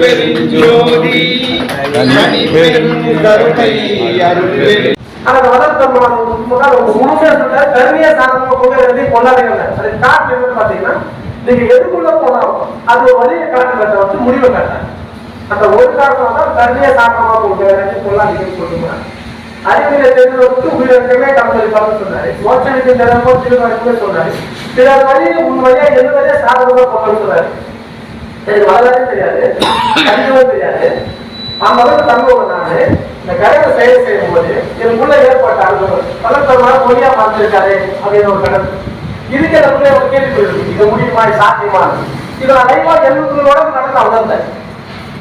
அருட்பெருஞ்சோதி தனிப்பெரும் கருணை முழுமையா கருமையா சாதனமா போக கொண்டாடுங்க அது காட்டு என்னன்னு பாத்தீங்கன்னா நீங்க எதுக்குள்ள போனாலும் அது ஒரு வழியை காட்டுறத வச்சு முடிவை காட்டாங்க அந்த ஒரு காரணம் தான் கருமையா சாதனமா போக கொள்ளாதீங்கன்னு சொல்லுங்க அறிவியலை தெரிந்தவருக்கு உயிரிழக்கவே கம்பெனி சொன்னாரு. மோட்சனுக்கு நிலமோ திருமணமே சொன்னாரு. பிறர் வழியை உன் வழியா எந்த வழியா சாதனமா போகணும்னு சொன்னாரு. எனக்கு வரலாறு தெரியாது கணிதமும் தெரியாது. அந்த அளவுக்கு தங்குவோம் நான் இந்த கடையை செயல் செய்யும் போது எனக்குள்ள ஏற்பட்ட அனுபவம். பலத்தரமான பொய்யா பார்த்திருக்காரு அப்படின்னு ஒரு கடன் இதுக்கு எனக்குள்ள ஒரு கேள்வி இருக்கு இது முடியுமா? இது சாத்தியமா? இது நான் லைவா எழுநூறுவோட நடந்த உணர்ந்தேன்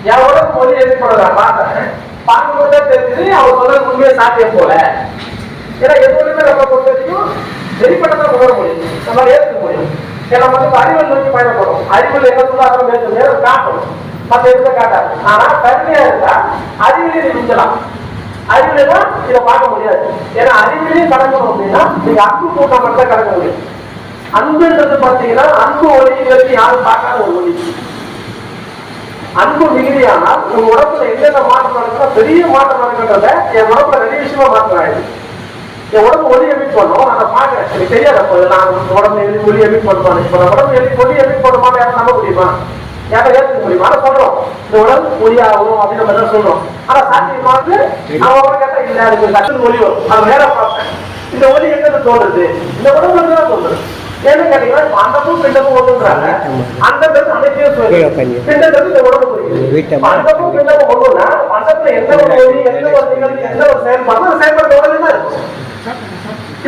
என் உடம்பு மொழி ஏற்படுறத நான் பார்த்தேன். பார்க்கும்போது தான் தெரிஞ்சது அவர் சொல்றது உண்மையை சாத்தியம் போல. ஏன்னா எப்பொழுதுமே நம்ம பொறுத்த வரைக்கும் வெளிப்பட்டதான் உணர முடியும் நம்ம ஏற்றுக்க முடியும். நம்ம வந்து அறிவல் நோக்கி பயணப்படும் அறிவில் என்ன சொல்ல அதை நேரம் காட்டணும். மற்ற எதுவுமே காட்டாது. ஆனா கருமையா இருந்தா அறிவிலே நிமிஞ்சலாம் மிஞ்சலாம் அறிவிலாம் இதை பார்க்க முடியாது. ஏன்னா அறிவிலே கடக்கணும் அப்படின்னா நீங்க அன்பு கூட்டம் மட்டும் கடக்க முடியும். அன்புன்றது பார்த்தீங்கன்னா அன்பு ஒளிங்கிறது யாரும் பார்க்காத ஒரு ஒளி. அன்பு மிகுதியானால் உங்க உடம்புல என்னென்ன மாற்றம் நடக்குதோ பெரிய மாற்றம் நடக்கிறத என் உடம்புல நிறைய விஷயமா மாற்றம் ஆயிடுது. என் உடம்பு ஒளி எமிட் பண்ணும் நான் அதை பார்க்கறேன். எனக்கு தெரியாது? அப்போ நான் உடம்பு எழுதி ஒளி எமிட் பண்ணுவாங்க இப்போ நான் உடம்பு எழுதி ஒளி எமிட் பண்ணுமான்னு யாரும் நம்ப முடியுமா? யாரை ஏற்றுக்க முடியுமா? ஆனா சொல்றோம். இந்த உடம்பு ஒளியாகும் அப்படின்னு நம்ம தான் சொல்றோம். ஆனா சாத்தியமானது அவன் கேட்டா இல்ல அதுக்கு சட்டு ஒளி வரும். அது வேற பார்த்தேன் இந்த ஒளி எங்க தோன்றுது? இந்த உடம்புல இருந்து தான் தோன்றுது. ஏன்னு கேட்டீங்கன்னா அண்டமும் பிண்டமும் ஒண்ணுன்றாங்க. அண்டங்கிறது அனைத்தையும் பிண்டங்கிறது இந்த உடம்பு குறிக்குது அண்டமும் பிண்டமும் ஒண்ணுன்னா அண்டத்துல எந்த ஒரு ஒளி எந்த ஒரு நிகழ்ச்சி எந்த ஒரு செயல்பாடு அந்த செயல்பாடு உடனே தான் இருக்கும்.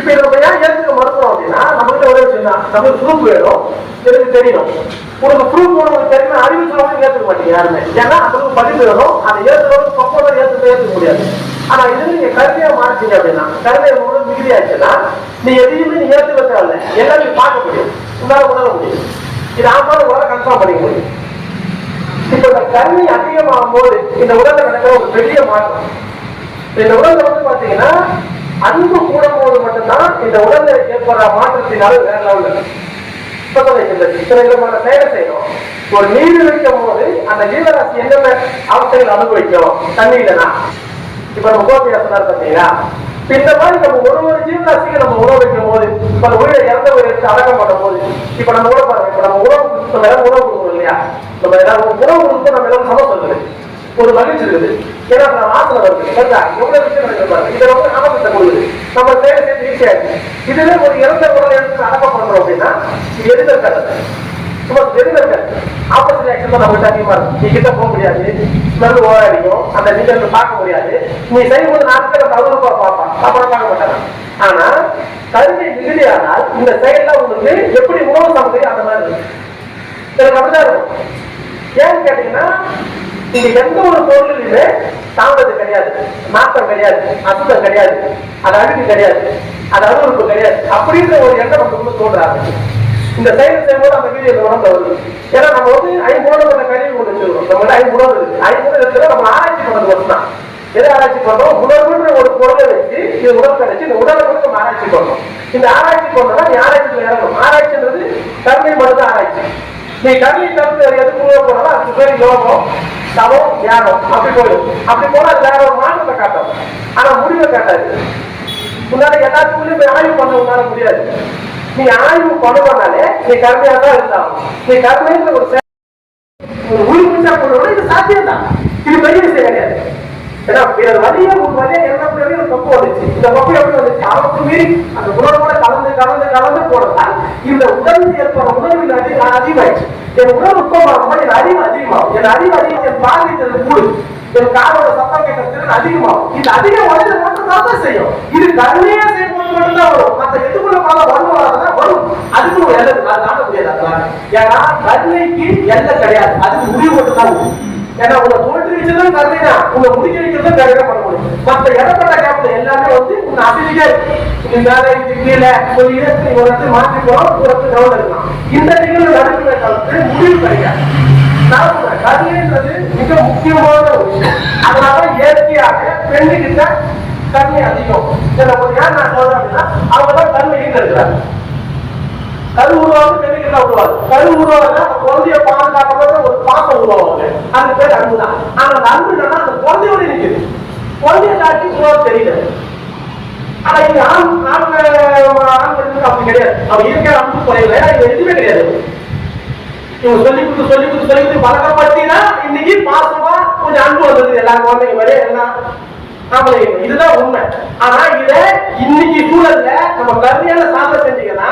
இப்ப இதை நம்ம ஏன் ஏற்றுக்க மறுக்கிறோம் அப்படின்னா நம்மகிட்ட ஒரே விஷயம் தான். நமக்கு ப்ரூஃப் வேணும். எனக்கு தெரியணும். உனக்கு ப்ரூஃப் உனக்கு தெரியும் அறிவு சொல்லுவாங்க ஏற்றுக்க மாட்டீங்க யாருமே. ஏன்னா அதுக்கு பதிவு வேணும். அதை ஏத்துறவங்க பக்கம் ஏற்றுக்க ஏற்றுக்க முடியாது. ஆனா இது நீங்க கருமையா மாறிச்சீங்க அப்படின்னா கருமையை முழு மிகுதியாச்சுன்னா நீ எதையுமே நீ ஏற்றுக்க தேவையில்ல. எல்லாம் நீ பார்க்க முடியும். உன்னால உணர முடியும். இது ஆமாம் உங்களால கன்ஃபார்ம் பண்ணிக்க முடியும். இப்ப இந்த கருமை அதிகமாகும் போது இந்த உடல்ல நடக்கிற ஒரு பெரிய மாற்றம். இந்த உலகத்தை வந்து பாத்தீங்கன்னா அன்பு கூடும் போது மட்டும்தான் இந்த உடல்ல ஏற்படுற மாற்றத்தினால வேற லெவல் விதமான செயலை செய்யணும். ஒரு நீர் வைக்கும் போது அந்த ஜீவராசி என்னென்ன அவஸ்தைகள் அனுபவிக்கும்? தண்ணி இல்லைன்னா இப்ப நம்ம கோபியா சொன்னார் இந்த மாதிரி நம்ம ஒரு ஒரு ஜீவராசிக்கு நம்ம உணவு வைக்கும் போது இப்ப அந்த உயிரை இறந்த எடுத்து அடக்கம் பண்ணும் போது இப்ப நம்ம கூட பாருங்க இப்ப நம்ம உணவு நம்ம எல்லாம் உணவு கொடுக்குறோம் இல்லையா? நம்ம எல்லாரும் உணவு கொடுத்து நம்ம எல்லாம் சம சொல்லுது ஒரு மகிழ்ச்சி இருக்குது. ஏன்னா நம்ம ஆசை வருது சரிதா எவ்வளவு விஷயம் நடக்குது இதை வந்து ஆபத்தை கொடுக்குது நம்ம செயல் செய்து ஈஸியா இதுவே ஒரு இறந்த உடல் எடுத்து அடக்கம் பண்றோம் அப்படின்னா இது எதிர்க்க சும்மா தெரிஞ்ச ஆப்போசிட் ஆக்ஷன் தான் நம்மகிட்ட அதிகமா இருக்கும். நீ கிட்ட போக முடியாது. ஸ்மெல் ஓராடிக்கும் அந்த நிகழ்வு பார்க்க முடியாது. நீ செய்யும்போது நாலு பேர் தவறுப்பா பார்ப்பான். அப்புறம் பார்க்க மாட்டாங்க ஆனா கருமை மிகுதியானால் இந்த செயல்ல உங்களுக்கு எப்படி உணவு சமைக்கிறீங்க அந்த மாதிரி இருக்கு எனக்கு அப்படிதான் இருக்கும். ஏன்னு கேட்டீங்கன்னா நீங்க எந்த ஒரு பொருளிலுமே தாமதம் கிடையாது மாற்றம் கிடையாது அசுத்தம் கிடையாது அது அழுக்கு கிடையாது அது அருவறுப்பு கிடையாது அப்படின்ற ஒரு எண்ணம் நமக்கு தோன்றாது இந்த செயல் செய்யும்போது அந்த வீடியோ இந்த வருது ஏன்னா நம்ம வந்து ஐம்பது கொண்ட கருவி கொண்டு வச்சிருக்கோம். நம்ம ஐம்பது இருக்கு. ஐம்பது இருக்கிறத நம்ம ஆராய்ச்சி பண்ணது மட்டும் தான் எதை ஆராய்ச்சி பண்றோம்? உணர்வுன்ற ஒரு பொருளை வச்சு இது உடல் கிடைச்சு இந்த உடலை கூட நம்ம ஆராய்ச்சி பண்றோம். இந்த ஆராய்ச்சி பண்ணோம்னா நீ ஆராய்ச்சியில் இறங்கணும். ஆராய்ச்சின்றது தன்மை மட்டும் ஆராய்ச்சி. நீ கடலில் தவிர்த்து வேற எதுக்குள்ள போனாலும் அதுக்கு பேர் யோகம் தவம் தியானம் அப்படி போயிடும் அப்படி போனா அது வேற ஒரு மாற்றத்தை காட்டும் ஆனா முடிவை காட்டாது உன்னால எல்லாத்துக்குள்ளயும் போய் ஆய்வு பண்ண உன்னால முடியாது நீ ஆய்வு பண்ணணும்னாலே நீ கருமையா தான் இருந்தாலும் நீ கருமைன்ற ஒரு ஒரு உயிர் பிச்சா பண்ணணும் இது சாத்தியம் தான் இது பெரிய விஷயம் கிடையாது ஏன்னா வேற வழியா ஒரு வழியா என்ன ஒரு வந்துச்சு. இந்த தப்பு எப்படி வந்துச்சு? அவருக்கு மீறி அந்த உணர்வோட கலந்து கலந்து கலந்து போனதால் இந்த உடலில் ஏற்படுற உணர்வின் அதி அதிகமாயிடுச்சு. என் உணர்வு உட்கமாகும் என் அறிவு அதிகமாகும். என் அறிவு அதிகம் என் பார்வை திறன் கூடு என் காதோட சத்தம் கேட்கிற திறன் அதிகமாகும். இந்த அதிகம் வந்து தான் செய்யும். இது கருணையா செய்யும்போது மட்டும்தான் வரும். மத்த எதுக்குள்ள பல வரும் வரும். அதுக்கு ஒரு எல்லை அது முடியாது. அதனால ஏன்னா கருணைக்கு எல்லை கிடையாது. அதுக்கு முடிவு மட்டும்தான் ஏன்னா உங்களை தோற்றுவிச்சதும் கருணை தான் உங்களை முடிக்க வைக்கிறதும் கருணை பண்ண முடியும். மத்த இடப்பட்ட கேப்ல எல்லாமே வந்து உங்க அசதிக்கே இந்த நீ மேல இது கீழே ஒரு இடத்தை ஒரு இடத்துல மாற்றி போறோம் ஒரு இடத்துல கவனம் இருக்கலாம் இந்த நிகழ்வு நடக்கிற காலத்துல முடிவு கிடையாது கருணைன்றது மிக முக்கியமான ஒரு விஷயம். அதனால இயற்கையாக பெண்ணுகிட்ட கருணை அதிகம். இதை நான் சொல்றேன் அப்படின்னா அவங்க தான் கருணை இருக்கிறாங்க கரு உருவாக பெண்ணுக்கு தான் உருவாது. கரு உருவாக அந்த குழந்தைய பாதுகாக்கிறத ஒரு பாசம் உருவாவாங்க அந்த பேர் அன்பு தான் ஆனா அந்த அன்பு என்னன்னா அந்த குழந்தையோட இருக்குது குழந்தைய காட்டி உருவாக தெரியல ஆனா இங்க ஆண் ஆண் ஆண்கள் அப்படி கிடையாது. அவன் இயற்கை அன்பு குறையல ஏன்னா இது எதுவுமே கிடையாது. இவங்க சொல்லி கொடுத்து சொல்லி கொடுத்து சொல்லி கொடுத்து பழக்கப்படுத்தினா இன்னைக்கு பாசமா கொஞ்சம் அன்பு வந்தது எல்லா குழந்தைங்க மேலே எல்லாம் ஆமா இதுதான் உண்மை. ஆனா இத இன்னைக்கு சூழல்ல நம்ம கருமையான சாதனை செஞ்சீங்கன்னா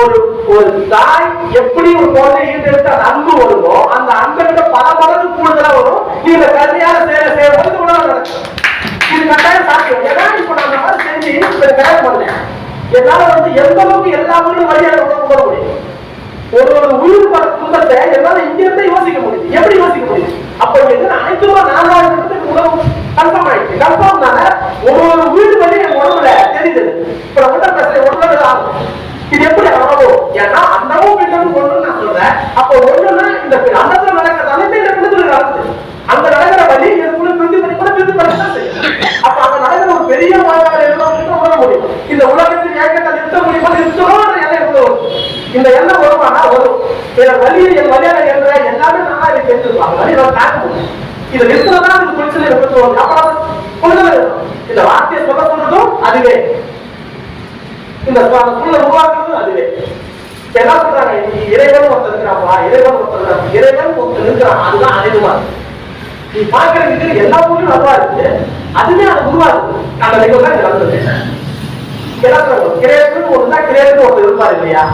ஒரு ஒரு தாய் எப்படி ஒரு குழந்தை ஈட்டெடுத்து அந்த அன்பு வருமோ அந்த அன்பை விட பல மடங்கு கூடுதலா வரும். நீங்க கருமையான செயலை செய்யறது கூட நடக்கும் இது கட்டாயம் சாத்தியம். ஏன்னா இப்ப நான் மாதிரி செஞ்சு கல்யாணம் பண்ணேன் என்னால வந்து எந்த அளவுக்கு எல்லா ஊரும் வழியாக உணர முடியும்? ஒரு ஒரு உயிர் பட துன்பத்தை என்னால இங்க இருந்து யோசிக்க முடியும் எப்படி யோசிக்க முடியுது? அப்ப என்ன அனைத்துமா நாலாவது உணவு கன்ஃபார்ம் ஆயிடுச்சு கன்ஃபார்ம் தானே ஒரு ஒரு உயிர் வழி என் உடம்புல தெரியுது. இப்ப நான் மட்டும் பேசுறேன் உடம்புல ஆகும். இது எப்படி ஆகும்? ஏன்னா அந்தவும் பெண்ணும் ஒண்ணு நான் சொல்றேன். அப்ப ஒண்ணுன்னா இந்த அந்தத்துல நடக்கிறது அனைத்து இந்த நடக்குது. அந்த நடக்கிற வழி எனக்குள்ள பிரிந்து பண்ணி கூட பிரிந்து பண்ணி செய்யும். அப்ப அந்த நடக்கிற ஒரு பெரிய வாழ்வாளர் எல்லாம் உணர முடியும். இந்த உலகத்தில் ஏக்கத்தை நிறுத்த முடியுமா? நிறுத்தணும் எல்லாம் எவ்வளவு வரும்? இந்த எண்ணம் வருமானா வரும். என் வழியை என் வழியாக என்ற எல்லாமே நல்லா இதை தெரிஞ்சிருப்பாங்க வழி நான் தாக்க முடியும் இதை நிறுத்தினதான் இது குளிச்சல நிறுத்துவோம் அப்புறம் புரிதல் இருக்கும். இந்த வார்த்தையை சொல்ல சொல்றதும் அதுவே. இந்த சூழலை உருவாக்குறதும் அதுவே. என்ன சொல்றாங்க நீ இறைவன் ஒருத்தர் இருக்கிறாப்பா இறைவன் ஒருத்தர் இருக்கிறான். இறைவன் ஒருத்தர் இருக்கிறான். அதுதான் அனைத்துமா நீ பாக்குறதுக்கு எல்லா பொருளும் நல்லா இருக்கு அதுவே அது உருவாகுது அந்த நிகழ்வு தான் நடந்தது. கிரேட்டரும் ஒன்று கிரேஷன் கிரேட்டர் ஒருத்தர் இருப்பார் இல்லையா?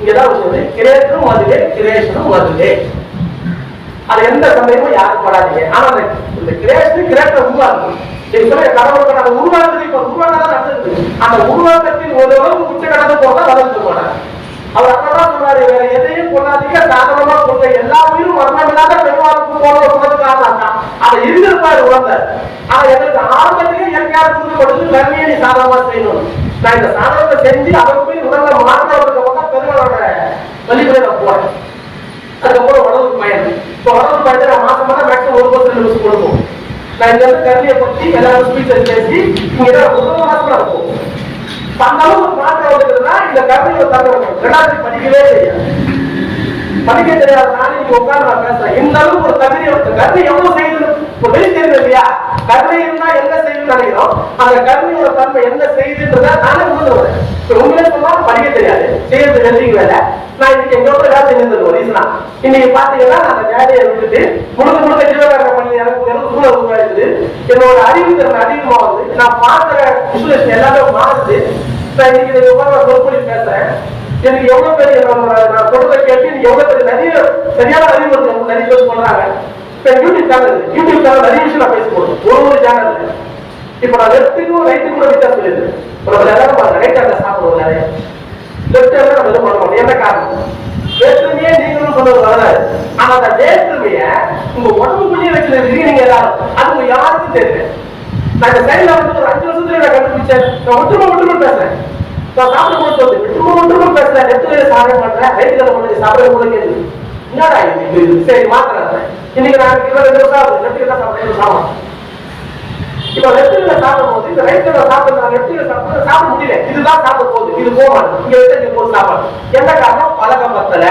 இங்கதான் வந்து கிரேட்டரும் அதுவே கிரேஷனும் வருது. அது எந்த சந்தேகமும் யாரும் படாதீங்க. ஆனா இந்த கிரேஷன் கிரேட்டர் உருவாக்கும் நீங்க சொல்ல கடவுளுக்கு அந்த உருவாக்குறது இப்ப உருவாக்காதான் நடந்தது அந்த உருவாக்கத்தின் ஒரு அளவுக்கு உச்ச கடந்து போட்டா வளர்ந்து போனார் அவர் அப்பதான் சொன்னாரு வேற எதையும் கொண்டாதீங்க சாதாரணமா கொண்ட எல்லா உயிரும் மரணம் இல்லாத பெருமாளுக்கு போன சொன்னதுக்காக தான் அதை இருந்திருப்பாரு உணர்ந்தார் ஆனா எனக்கு ஆரம்பத்திலேயே இயற்கையாக புரிந்து கொடுத்து கருமையை நீ சாதாரணமா செய்யணும். நான் இந்த சாதனத்தை செஞ்சு அவர் போய் உடல்ல மாற்றவர்களுக்கு நான் இங்க இருந்து கருவியை எல்லாரும் ஸ்பீச்சர் பேசி இருக்கும் அந்த அளவுக்கு மாற்றம் வருதுன்னா இந்த கருவியை தகவல் ரெண்டாவது படிக்கவே தெரியாது படிக்க தெரியாத நானே இங்க உட்கார்ந்து நான் பேசுறேன் இந்த அளவுக்கு ஒரு தகுதி வந்து எவ்வளவு செய்யுது இப்போ வெளி இல்லையா? கருவி இருந்தா என்ன செய்யுதுன்னு நினைக்கிறோம் அந்த கருணையோட தன்மை என்ன செய்யுதுன்றத நானே உணர்ந்து வரேன் இப்போ உங்களே சொன்னா படிக்க தெரியாது. செய்யறது வெல்டிங் வேலை நான் இன்னைக்கு எங்க போய் வேலை செஞ்சிருந்தேன் ரீசனா. இன்னைக்கு பாத்தீங்கன்னா நான் அந்த வேலையை விட்டுட்டு முழுக்க முழுக்க ஜீவகாரண பண்ணி எனக்கு எனக்கு சூழல் உருவாயிருக்குது என்னோட அறிவு திறன் அதிகமாகுது நான் பார்க்கிற விசுவேஷன் எல்லாமே மாறுது. நான் இன்னைக்கு உட்கார உட்கார்ந்து சொற்பொழி பேசுறேன். எனக்கு எவ்வளவு பெரிய நான் சொல்றதை கேட்டு நீங்க எவ்வளவு பெரிய நிறைய சரியான அறிவு நிறைய பேர் சொல்றாங்க. இப்ப யூடியூப் சேனல் யூடியூப் சேனல் நிறைய விஷயம் நான் பேசுவோம் ஒரு ஒரு சேனல் இப்ப நான் லெஃப்ட்டுக்கும் ரைட்டுக்கும் கூட வித்தியாசம் சொல்லிடுறேன். நம்ம எல்லாரும் பாருங்க ரைட் ஹேண்ட்ல சாப்பிடுவோம் நிறைய. லெஃப்ட் ஹேண்ட்ல நம்ம எதுவும் பண்ண மாட்டோம் என்ன காரணம்? வேற்றுமையே நீங்களும் சொல்றது வராது. ஆனா அந்த வேற்றுமைய உங்க உடம்புக்குள்ளேயே வச்சிருக்கீங்க நீங்க எல்லாரும் அது உங்க யாருக்கும் தெரியல. நான் இந்த சைட்ல வந்து ஒரு அஞ்சு வருஷத்துல நான் கண்டுபிடிச்சேன். நான் ஒற்றுமை ஒற்றுமை பேசுறேன். நான் சாப்பிட போது சொல்லு ஒற்றுமை லெஃப்ட் கையில சாப்பிட மாட்டேன். ரைட் கையில சாப்பிட போது கேள்வி என்னடா இது? சரி மாத்திரம் இன்னைக்கு நான் கிலோ ரெண்டு வருஷம் ஆகுது லெஃப்ட் கையில சாப்பிட இப்ப லெஃப்ட் கையில சாப்பிடும் போது இந்த ரைட் கையில சாப்பிடுறது நான் சாப்பிட சாப்பிட முடியல. இதுதான் சாப்பிட போகுது. இது போகணும் மாட்டேன் இங்க வச்சு இங்க போட்டு சாப்பாடு. என்ன காரணம்? பழக்கப்படுத்தல.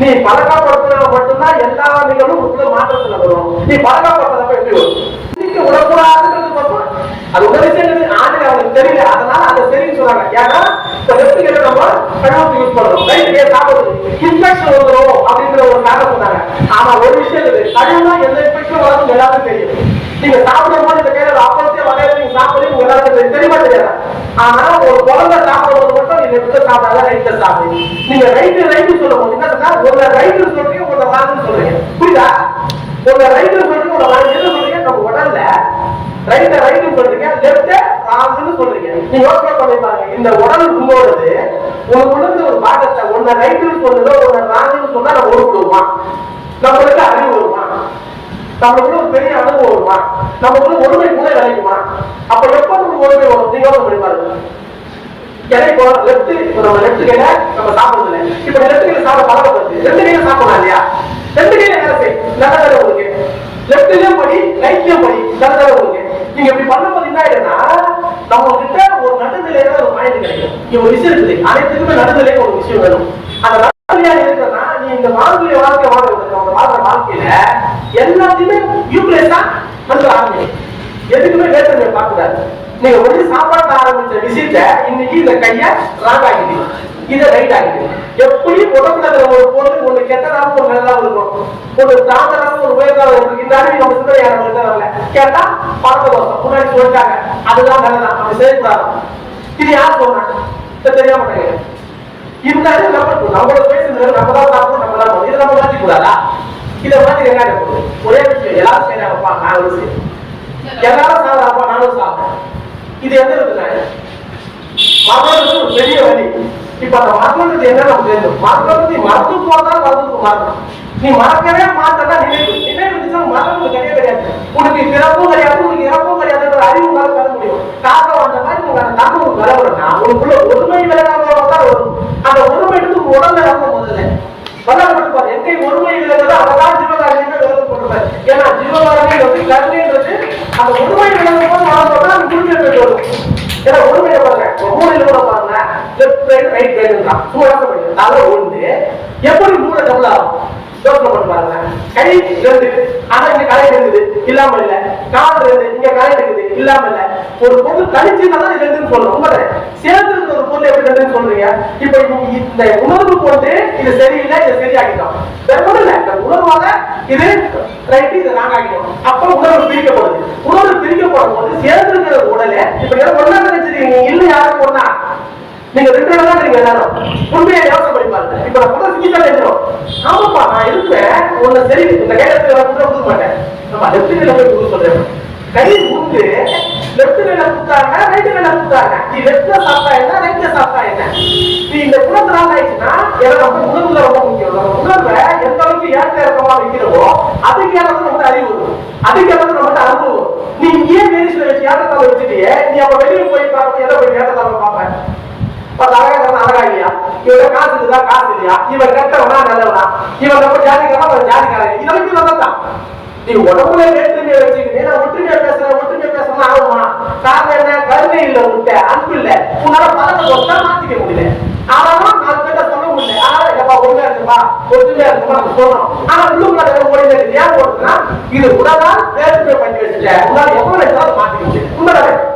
நீ பழக்கப்படுத்தினா மட்டும்தான் எல்லா நிகழ்வும் உள்ள மாற்றத்துல வரும். நீ பழக்கப்படுத்தலப்ப எப்படி வரும்? இன்னைக்கு விடக்கூடாதுன்றது மட்டும் அது உடனே சேர்ந்தது ஆண்டு அவங்களுக்கு தெரியல. அதனால அதை சரின்னு சொல்றாங்க. ஏன்னா இப்ப லெஃப்ட் நம்ம கழுவுக்கு யூஸ் பண்றோம். ரைட் கையை சாப்பிடுறது. இன்ஃபெக்ஷன் வந்துடும் அப்படிங்கிற ஒரு காரணம் சொன்னாங்க ஆனா ஒரு விஷயம் இது கழுவுனா எந்த இன்ஃபெக்ஷன் வரும் எல்லாருக்கும் தெரியும். நீங்க சாப்பிட போது இந்த கையில அப்பளத்தே வகையில நீங்க சாப்பிடுறீங்க உங்க எல்லாருக்கும் தெரியும். தெரியுமா தெரியாது ஆனா ஒரு குழந்தை சாப்பிடும்போது மட்டும் நீங்க லெஃப்ட்ல சாப்பிடாத ரைட்ல சாப்பிடு. நீங்க ரைட்டு ரைட்டு சொல்லும் போது என்ன சொன்னா ஒரு ரைட்டு சொல்றீங்க ஒரு ராங்னு சொல்றீங்க. புரியுதா? ஒரு ரைட்டு சொல்றீங்க ஒரு வாங்க என்ன சொல்றீங்க? நம்ம உடல்ல ரைட்ட ரைட்டு சொல்றீங்க லெப்ட் ராங்னு சொல்றீங்க. நீ யோசனை பண்ணி பாருங்க இந்த உடல் உங்களோடது உங்களுக்குள்ள இருந்து ஒரு பாகத்தை ஒன்ன ரைட்டுன்னு சொல்லுதோ உன்னை ராங்னு சொன்னா நம்ம உருப்பிடுவோமா? நம்மளுக்கு அறிவு வருமா ஒரு பெரிய அனுபவம் வருமா? நமக்குள்ள ஒருமை கூட கிடைக்குமா? அப்ப எப்ப நமக்கு ஒருமை வரும்? நீங்க யோசனை பண்ணி பாருங்க கிளை நம்ம லெஃப்ட் கையில நம்ம சாப்பிடுறது கையில சாப்பிட பழக்கப்படுது ரெண்டு கையில சாப்பிடலாம் இல்லையா? ரெண்டு கையில வேலை நல்ல வேலை உங்களுக்கு. லெஃப்ட்லயும் படி ரைட்லயும் படி நல்ல வேலை உங்களுக்கு. நீங்க இப்படி பண்ணும்போது என்ன ஆயிடும்னா நம்ம கிட்ட ஒரு நடுநிலையில ஒரு பாயிண்ட் கிடைக்கும். விஷயம் இருக்குது. அனைத்துக்குமே நடுநிலையில ஒரு விஷயம் வேணும். அந்த நடுநிலையா இருக்கிறனா நீ இந்த வாழ்க்கைய வாழ்க்கை வாழ்க்கை உங்க வாழ்ற வாழ்க்கையில எல்லாத்தையுமே யூபிஎஸ்ஸா வந்து ஆரம்பிக்கும் எதுக்குமே வேற்றுமையை பார்க்கக்கூடாது. நீங்க ஒரு சாப்பாடு ஆரம்பிச்ச விஷயத்த இன்னைக்கு இந்த கைய ராங் ஆகிட்டீங்க இதை ரைட் ஆகிட்டீங்க எப்படி உடம்புல ஒரு பொண்ணு ஒண்ணு கெட்டதாகவும் ஒரு நல்லதாகவும் இருக்கும். ஒரு தாமதாகவும் ஒரு உயர்ந்தாகவும் இருக்கும். இந்த அறிவு நம்ம சிந்தனை யாரும் வரல. கேட்டா பழக்க தோசம் முன்னாடி சொல்லிட்டாங்க. அதுதான் நல்லதான் அப்படி செய்யக்கூடாது. இது யார் சொல்றாங்க இதை தெரிய மாட்டேங்க இந்த அறிவு நம்ம நம்மளோட பேசுறது நம்ம தான் சாப்பிடும் நம்ம தான் போகணும். இதை நம்ம மாற்றிக்க கூடாதா இதை மாதிரி என்ன ஒரே விஷயம் எல்லாரும் செய்யறாங்கப்பா நான் ஒரு செய்யணும் எல்லாரும் சாப்பிடாப்பா நானும் சாப்பிட்டேன் இது எந்த விதத்துல மரணத்துக்கு ஒரு பெரிய வழி. இப்ப அந்த மரணத்துக்கு என்ன நமக்கு தெரியும். மரணத்தை மறந்து போதான் மறந்து மரணம் நீ மறக்கவே மாட்டா நினைவு நினைவு இருந்துச்சா மரணம் கிடையவே கிடையாது உனக்கு பிறப்பும் கிடையாது உனக்கு இறப்பும் கிடையாதுன்ற அறிவு உங்களால பெற முடியும். தாக்கம் வந்த மாதிரி உங்க அந்த தன்மை உனக்கு விளையாடுறா உனக்குள்ள ஒருமை விளையாடுறதா தான் வரும் அந்த ஒருமை எடுத்து உங்க உடல்ல முதல்ல. முதல்ல பாரு எங்கே ஒருமை விளையாடுறதோ அவதான் ஜீவகாரணியமே விளையாடப்பட்டிருப்பார் ஏன்னா ஜீவகாரணின்றது கருணைன்றது அந்த ஒருமை விளையாடும் போது வளர்ந்தோம்னா வரும். ஏன்னா ஒருமையை பாருங்க. மூலையில கூட பாருங்க லெஃப்ட் ரைட் ரைட் ரைட் தான் யோசனை பண்ணுங்க ஒன்று. எப்படி மூணு டபுள் ஆகும்? யோசனை பண்ண பாருங்க. கை ரெண்டு. ஆனா இங்க கலை இருக்குது. இல்லாம இல்ல. கால் ரெண்டு. இங்க கலை இருக்குது. இல்லாம இல்ல. ஒரு பொருள் கழிச்சுன்னா தான் ரெண்டுன்னு சொல்லணும். உங்களை சேர்ந்து இருக்கிற ஒரு பொருள் எப்படி ரெண்டுன்னு சொல்றீங்க? இப்ப இந்த- இந்த உணர்வு கொண்டு இது சரியில்லை இது சரியாக்கிட்டோம். வேற ஒண்ணும் இல்ல. இந்த உணர்வால இது ரைட்டு இதை நாங்க ஆக்கிட்டோம் அப்ப உணர்வு பிரிக்கப்படுது. உணர்வு பிரிக்கப்படும் போது சேர்ந்து இருக்கிற உடலை இப்ப யாரும் ஒண்ணா நினைச்சிருக்கீங்க. இல்ல யாரும் ஒண்ணா. நீங்க ரெண்டு தான் நீங்க எல்லாரும்? உண்மையை யோசனை பண்ணி பாருங்க. இப்ப நான் சொல்ற சிக்கி தான் ஆமாப்பா நான் இருக்கிறேன் உன்னை சரி இந்த கையெழுத்து நான் கொடுக்க கொடுக்க மாட்டேன். நம்ம லெப்ட் வேலை போய் கொடுக்க சொல்றேன். கை உண்டு லெப்ட் வேலை கொடுத்தாங்க ரைட் வேலை கொடுத்தாங்க. நீ லெப்ட்ல சாப்பிட்டா என்ன ரைட்ல சாப்பிட்டா என்ன? நீ இந்த குணத்துல ஆயிடுச்சுன்னா ஏன்னா நம்ம உணவுல ரொம்ப முக்கியம். நம்ம உணர்வை எந்த அளவுக்கு ஏற்ற இறக்கமா வைக்கிறோமோ அதுக்கு ஏற்றது நமக்கு அறிவு வரும். அதுக்கு ஏற்றது நம்ம அனுபவம் நீ ஏன் மேரிஸ்ல வச்சு ஏற்றத்தால வச்சுட்டியே நீ அப்ப வெளியே போய் பார்க்க எதை போய் ஏற்றத்தால பார்ப்பேன் பத்து இவன் காசு இருக்குதா காசு இல்லையா? இவன் கெட்டவனா நல்லவனா? இவன் நம்ம ஜாதிக்காரன்? அவன் ஜாதிக்காரன். இதெல்லாம் இவன் நீ உடம்புல வேற்றுமையை வச்சுக்கிட்டு நான் ஒற்றுமையா பேசுறேன் ஒற்றுமையா பேசுறேன் ஆகுமா? காரணம் என்ன? கருணை இல்ல உன்கிட்ட அன்பு இல்ல. உன்னால பழக்க கொடுத்தா மாத்திக்க முடியல. ஆனாலும் நாலு பேர்ட்ட சொல்ல முடியல. ஆனா எப்பா ஒழுங்கா இருக்குப்பா ஒற்றுமையா இருக்குமா? நம்ம சொல்றோம் ஆனா உள்ளுக்குள்ள ஏன் போடுதுன்னா இது உடலால் வேற்றுமை பண்ணி வச்சுட்டேன் உன்னால எப்ப மாத்திக்க